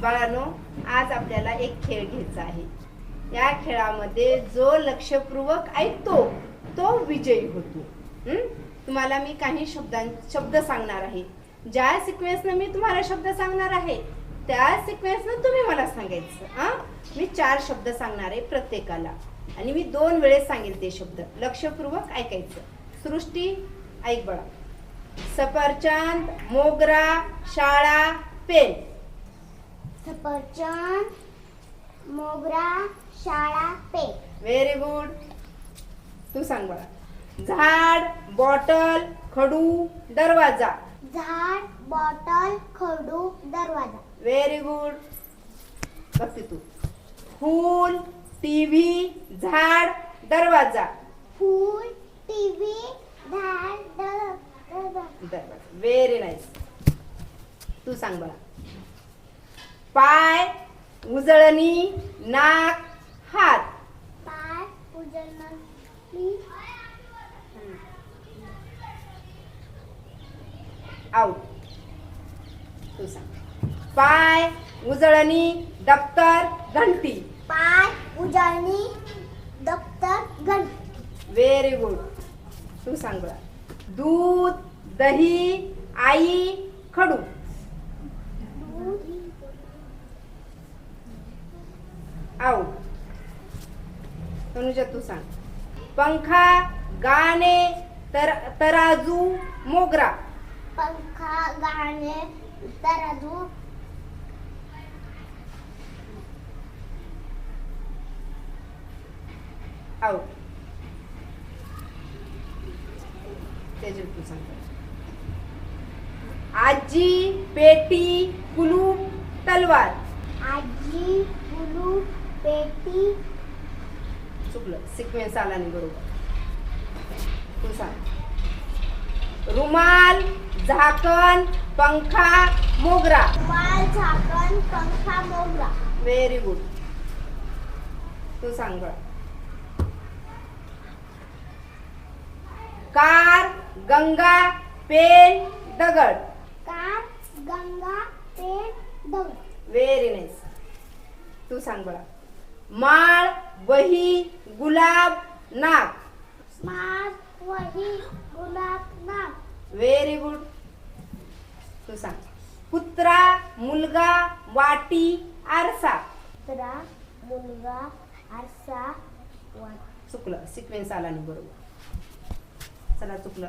बाळानो आज आपल्याला एक खेळ घ्यायचा आहे. या खेळामध्ये जो लक्षपूर्वक ऐकतो तो विजयी होतो. तुम्हाला मी काही शब्दां शब्द सांगणार आहे. ज्या सिक्वेन्सनं मी तुम्हाला शब्द सांगणार आहे त्या सिक्वेन्सनं तुम्ही मला सांगायचं. हां? मी चार शब्द सांगणार आहे प्रत्येकाला. आणि मी दोन वेळेस सांगेल ते शब्द. लक्षपूर्वक ऐकायचं. सृष्टी ऐक बळा. सफरचंद मोगरा शाळा पेन. सफरचंद मोगरा शाळा पे. व्हेरी गुड तू सांग बळा झाड बॉटल खडू दरवाजा. झाड बॉटल खडू दरवाजा. व्हेरी गुड बघते तू. फूल टीव्ही झाड दरवाजा. फूल टीव्ही झाड दर- दरवाजा. दरवाजा. व्हेरी नाईस तू सांग बळा पाय उजळणी नाक हात. पाय उजळणी आउट तू सांग. पाय उजळणी दप्तर घंटी. पाय उजळणी दप्तर घंटी. व्हेरी गुड तू सांग दूध दही आई खडू दूध आउट तनुजा तू सांग. पंखा गाणे तर तराजू मोगरा. पंखा गाणे तराजू. आउट तेजल तू सांग. आजी पेटी कुलूप तलवार. आजी गुलू पेटी. चुकलं. सिक्वेन्स आला नाही बरोबर. तू सांग. रुमाल झाकण पंखा मोगरा. वाल झाकण पंखा मोगरा. व्हेरी गुड तू सांग. कार गंगा पेन दगड. कार गंगा पेन दगड. व्हेरी नाईस तू सांग बळा माळ वही गुलाब नाक स्मार्ट वही गुलाब नाक व्हेरी गुड तू सांग. कुत्रा मुलगा वाटी आरसा. कुत्रा मुलगा आरसा वाट. चुकलं. सिक्वेन्स आला नाही बरोबर. चला चुकलं.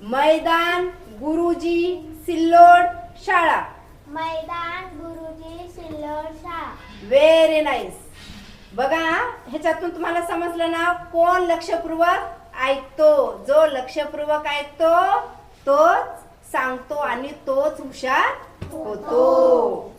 मैदान गुरुजी सिल्लोड शाळा. मैदान गुरुजी सिल्लोड शाळा. व्हेरी नाईस बघा ह्याच्यातून तुम्हाला समजलं ना कोण लक्षपूर्वक ऐकतो? जो लक्षपूर्वक ऐकतो तोच सांगतो आणि तोच हुशार होतो.